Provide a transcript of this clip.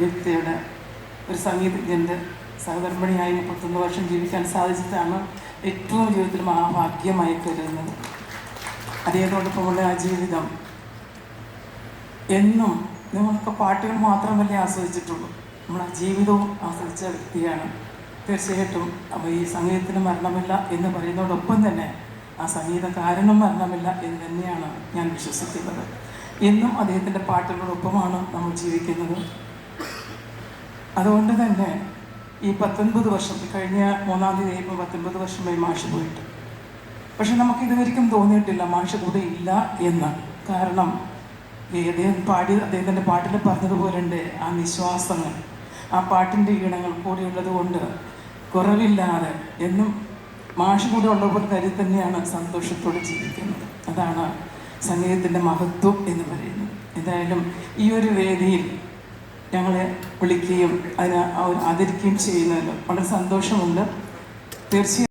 വ്യക്തിയുടെ ഒരു സംഗീതജ്ഞന്റെ സഹധർമ്മിണിയായി മുപ്പത്തൊന്ന് വർഷം ജീവിക്കാൻ സാധിച്ചതാണ് ഏറ്റവും ജീവിതത്തിൽ മഹാഭാഗ്യമായി കരുതുന്നത്. അദ്ദേഹത്തോടൊപ്പമുള്ള ആ ജീവിതം എന്നും നിങ്ങൾക്ക് പാട്ടുകൾ മാത്രമല്ലേ ആസ്വദിച്ചിട്ടുള്ളൂ. നമ്മൾ ആ ജീവിതവും ആസ്വദിച്ച വ്യക്തിയാണ്. തീർച്ചയായിട്ടും അപ്പോൾ ഈ സംഗീതത്തിന് മരണമില്ല എന്ന് പറയുന്നതോടൊപ്പം തന്നെ ആ സംഗീതകാരനും മരണമില്ല എന്ന് തന്നെയാണ് ഞാൻ വിശ്വസിക്കുന്നത്. എന്നും അദ്ദേഹത്തിന്റെ പാട്ടുകളോടൊപ്പമാണ് നമ്മൾ ജീവിക്കുന്നത്. അതുകൊണ്ട് തന്നെ ഈ പത്തൊൻപത് വർഷം കഴിഞ്ഞ മൂന്നാം തീയതി കഴിയുമ്പോൾ പത്തൊൻപത് വർഷമായി മാഷ് പോയിട്ട്. പക്ഷെ നമുക്ക് ഇതുവരെയും തോന്നിയിട്ടില്ല മാഷ് കൂടെ ഇല്ല എന്ന്. കാരണം അദ്ദേഹം പാടി അദ്ദേഹത്തിന്റെ പാട്ടിൽ പറഞ്ഞതുപോലെ ഉണ്ട് ആ നിശ്വാസങ്ങൾ ആ പാട്ടിന്റെ ഈണങ്ങൾ കൂടിയുള്ളത് കൊണ്ട് കുറവില്ലാതെ എന്നും മാഷ് കൂടെ ഉള്ളപ്പോൾ കരുതി തന്നെയാണ് സന്തോഷത്തോടെ ജീവിക്കുന്നത്. അതാണ് സംഗീതത്തിന്റെ മഹത്വം എന്ന് പറയുന്നത്. എന്തായാലും ഈ ഒരു വേദിയിൽ ഞങ്ങളെ വിളിക്കുകയും അതിനെ ആദരിക്കുകയും ചെയ്യുന്നതിൽ വളരെ സന്തോഷമുണ്ട്. തീർച്ചയായും